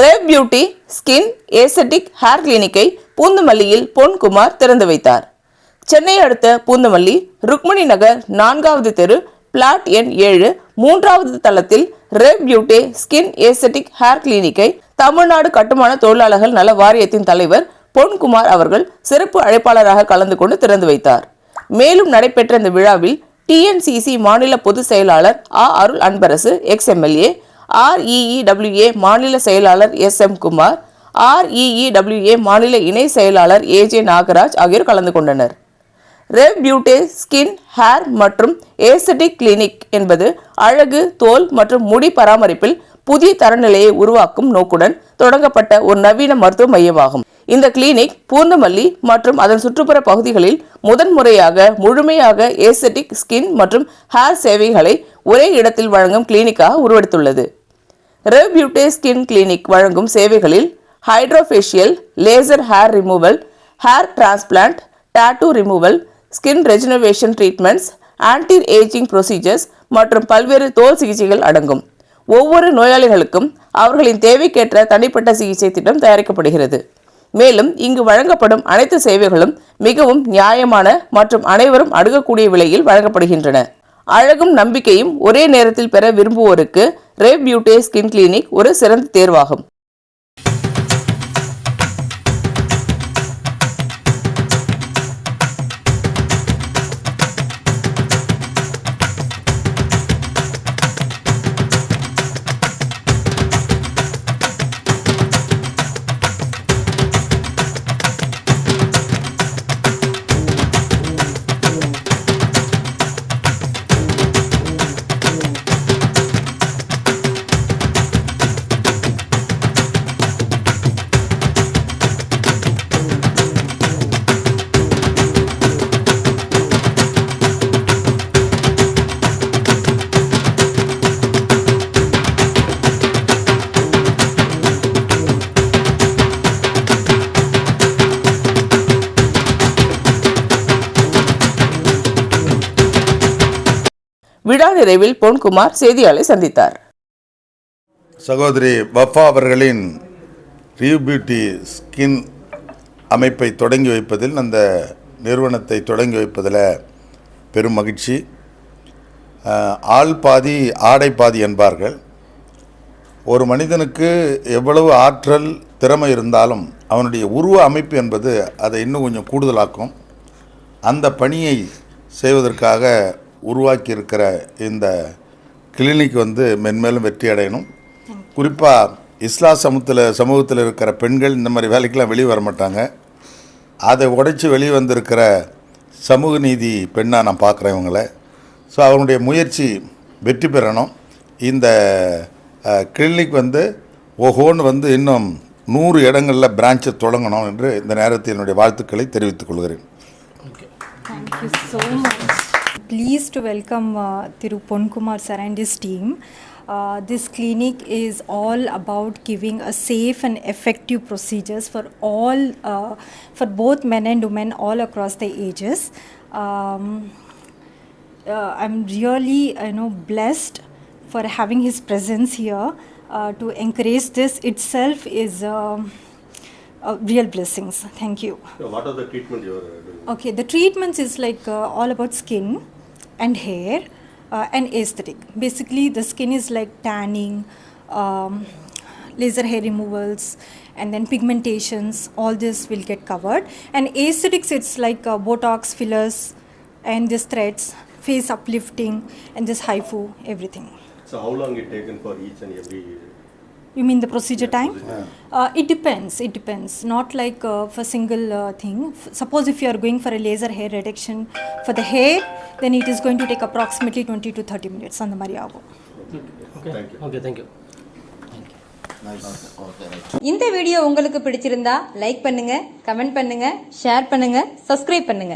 Rave beauty skin aesthetic hair கிளினிக்கை பூந்தமல்லியில் பொன்குமார் திறந்து வைத்தார். சென்னை அடுத்த பூந்தமல்லி ருக்மணி நகர் நான்காவது தெரு பிளாட் எண் ஏழு மூன்றாவது தளத்தில் Rave Beauty Skin Aesthetic Hair கிளினிக்கை தமிழ்நாடு கட்டுமான தொழிலாளர்கள் நல வாரியத்தின் தலைவர் பொன்குமார் அவர்கள் சிறப்பு அழைப்பாளராக கலந்து கொண்டு திறந்து வைத்தார். மேலும் நடைபெற்ற இந்த விழாவில் டிஎன்சிசி மாநில பொதுச் செயலாளர் A Arul Anbarasu ex MLA REEWA மாநில செயலாளர் எஸ் எம் குமார் ஆர்இஇடபிள்யூஏ மாநில இணை செயலாளர் ஏஜே நாகராஜ் ஆகியோர் கலந்து கொண்டனர். ரெவ் பியூட்டே ஸ்கின் ஹேர் மற்றும் ஏஸ்தட்டிக் கிளினிக் என்பது அழகு தோல் மற்றும் முடி பராமரிப்பில் புதிய தரநிலையை உருவாக்கும் நோக்குடன் தொடங்கப்பட்ட ஒரு நவீன மருத்துவ மையமாகும். இந்த கிளினிக் பூந்தமல்லி மற்றும் அதன் சுற்றுப்புற பகுதிகளில் முதன்முறையாக முழுமையாக ஏஸ்தட்டிக் ஸ்கின் மற்றும் ஹேர் சேவைகளை ஒரே இடத்தில் வழங்கும் கிளினிக்காக உருவெடுத்துள்ளது. ரெவ் பியூட்டி ஸ்கின் கிளினிக் வழங்கும் சேவைகளில் hydrofacial laser hair removal hair transplant tattoo removal skin rejuvenation treatments anti ageing procedures மற்றும் பல்வேறு தோல் சிகிச்சைகள் அடங்கும். ஒவ்வொரு நோயாளிகளுக்கும் அவர்களின் தேவைக்கேற்ற தனிப்பட்ட சிகிச்சை திட்டம் தயாரிக்கப்படுகிறது. மேலும் இங்கு வழங்கப்படும் அனைத்து சேவைகளும் மிகவும் நியாயமான மற்றும் அனைவரும் அணுகக்கூடிய விலையில் வழங்கப்படுகின்றன. அழகும் நம்பிக்கையும் ஒரே நேரத்தில் பெற விரும்புவோருக்கு ரேவ் பியூட்டே ஸ்கின் கிளினிக் ஒரு சிறந்த தேர்வாகும். விழா நிறைவில் பொன்குமார் செய்தியாளரை சந்தித்தார். சகோதரி வஃபா அவர்களின் ரியூ பியூட்டி ஸ்கின் அமைப்பை தொடங்கி வைப்பதில் அந்த நிறுவனத்தை தொடங்கி வைப்பதில் பெரும் மகிழ்ச்சி. ஆள் பாதி ஆடை பாதி என்பார்கள். ஒரு மனிதனுக்கு எவ்வளவு ஆற்றல் திறமை இருந்தாலும் அவனுடைய உருவ அமைப்பு என்பது அதை இன்னும் கொஞ்சம் கூடுதலாக்கும். அந்த பணியை செய்வதற்காக உருவாக்கி இருக்கிற இந்த கிளினிக் வந்து மென்மேலும் வெற்றி அடையணும். குறிப்பாக இஸ்லா சமூகத்தில் சமூகத்தில் இருக்கிற பெண்கள் இந்த மாதிரி வேலைக்கெல்லாம் வெளியே வர மாட்டாங்க. அதை உடைச்சி வெளியே வந்திருக்கிற சமூக நீதி பெண்ணாக நான் பார்க்குறேன் இவங்கள. ஸோ அவங்களுடைய முயற்சி வெற்றி பெறணும். இந்த கிளினிக் வந்து ஓஹோன்னு வந்து இன்னும் நூறு இடங்களில் பிரான்ச்சை தொடங்கணும் என்று இந்த நேரத்தில் என்னுடைய வாழ்த்துக்களை தெரிவித்துக் கொள்கிறேன். Thank you so much. Pleased to welcome uh, Thiru Ponkumar sir and his team. Uh, this clinic is all about giving a safe and effective procedures for all, uh, for both men and women all across the ages. Um, uh, I'm really, you know, blessed for having his presence here. Uh, to encourage this itself is a real blessings. Thank you. So what are the treatment you are doing? Okay, the treatments is like uh, all about skin and hair uh, and aesthetic. Basically, the skin is like tanning, um, laser hair removals, and then pigmentations. All this will get covered. And aesthetics, it's like uh, Botox fillers and this threads, face uplifting, and this HIFU, everything. So how long it taken for each and every? You mean the procedure time? Uh, it depends. It depends. Not like uh, for single uh, thing. F- suppose if you are going for a laser hair reduction for the hair, then it is going to take approximately 20 to 30 minutes. அந்த மாதிரி ஆகும் Thank you. Okay thank you இந்த video உங்களுக்கு பிடிச்சிருந்தா like பண்ணுங்க comment பண்ணுங்க share பண்ணுங்க subscribe பண்ணுங்க